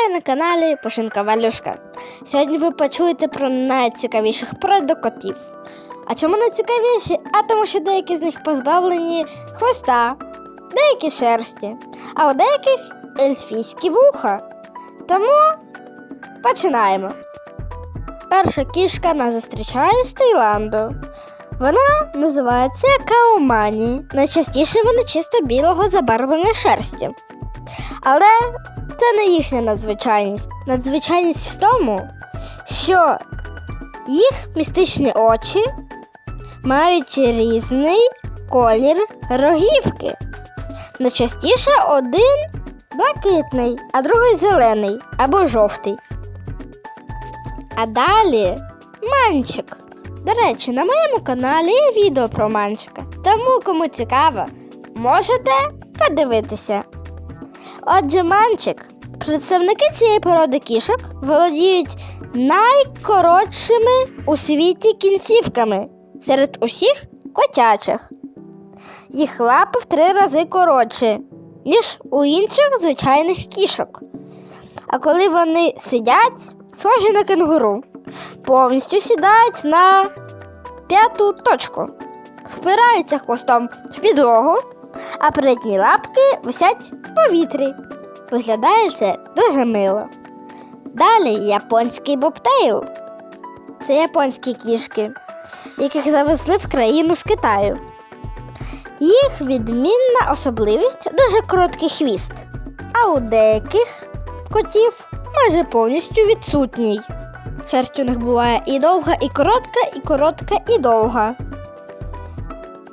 Вітаю на каналі Пушинка Валюшка. Сьогодні ви почуєте про найцікавіших продокотів. А чому найцікавіші? А тому що деякі з них позбавлені хвоста, деякі шерсті, а у деяких ельфійські вуха. Тому починаємо. Перша кішка нас зустрічає з Таїланду. Вона називається Каумані. Найчастіше вони чисто білого забарвлення шерсті. Але це не їхня надзвичайність. Надзвичайність в тому, що їх містичні очі мають різний колір рогівки. Найчастіше один блакитний, а другий зелений або жовтий. А далі манчик. До речі, на моєму каналі є відео про манчика. Тому, кому цікаво, можете подивитися. Отже, манчик. Представники цієї породи кішок володіють найкоротшими у світі кінцівками серед усіх котячих. Їх лапи в три рази коротші, ніж у інших звичайних кішок. А коли вони сидять, схожі на кенгуру, повністю сідають на п'яту точку, впираються хвостом в підлогу, а передні лапки висять в повітрі. Виглядає це дуже мило. Далі японський бобтейл. Це японські кішки, яких завезли в країну з Китаю. Їх відмінна особливість дуже короткий хвіст, а у деяких котів майже повністю відсутній. Шерсть у них буває і довга, і коротка, і коротка, і довга.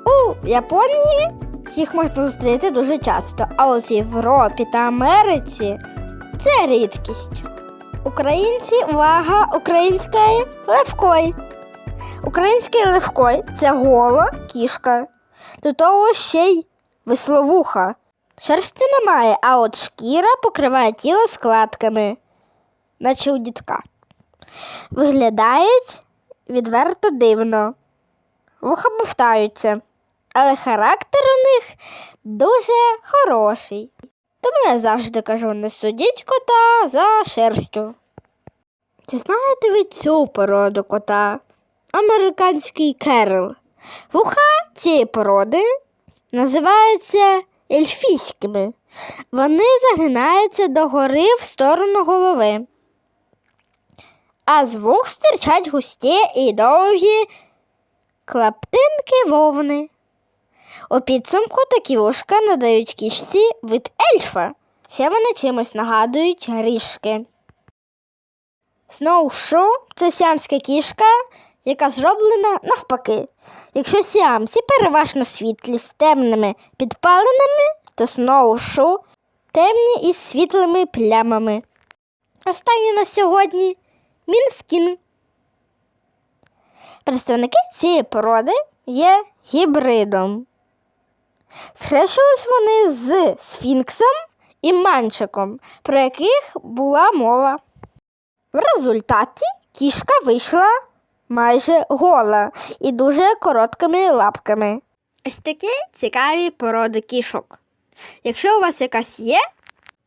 У Японії їх можна зустріти дуже часто, а от в Європі та Америці це рідкість. Українці увага української левкой. Український левкой це гола кішка. До того ще й весловуха. Шерсті немає, а от шкіра покриває тіло складками, наче у дітка. Виглядають відверто дивно. Вуха бовтаються, але характер у них дуже хороший. Тому я завжди кажу, не судіть кота за шерстю. Чи знаєте ви цю породу кота? Американський керл. Вуха цієї породи називаються ельфійськими. Вони загинаються догори в сторону голови. А з вух стирчать густі і довгі клаптинки вовни. У підсумку такі вушка надають кішці вид ельфа. Ще вони чимось нагадують грішки. Сноушу це сіамська кішка, яка зроблена навпаки. Якщо сіамці переважно світлі з темними підпалинами, то сноушу темні із світлими плямами. Останнє на сьогодні мінскін. Представники цієї породи є гібридом. Схрещувались вони з сфінксом і манчиком, про яких була мова. В результаті кішка вийшла майже гола і дуже короткими лапками. Ось такі цікаві породи кішок. Якщо у вас якась є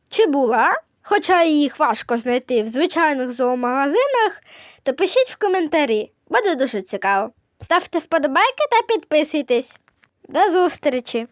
чи була, хоча їх важко знайти в звичайних зоомагазинах, то пишіть в коментарі, буде дуже цікаво. Ставте вподобайки та підписуйтесь. До зустрічі!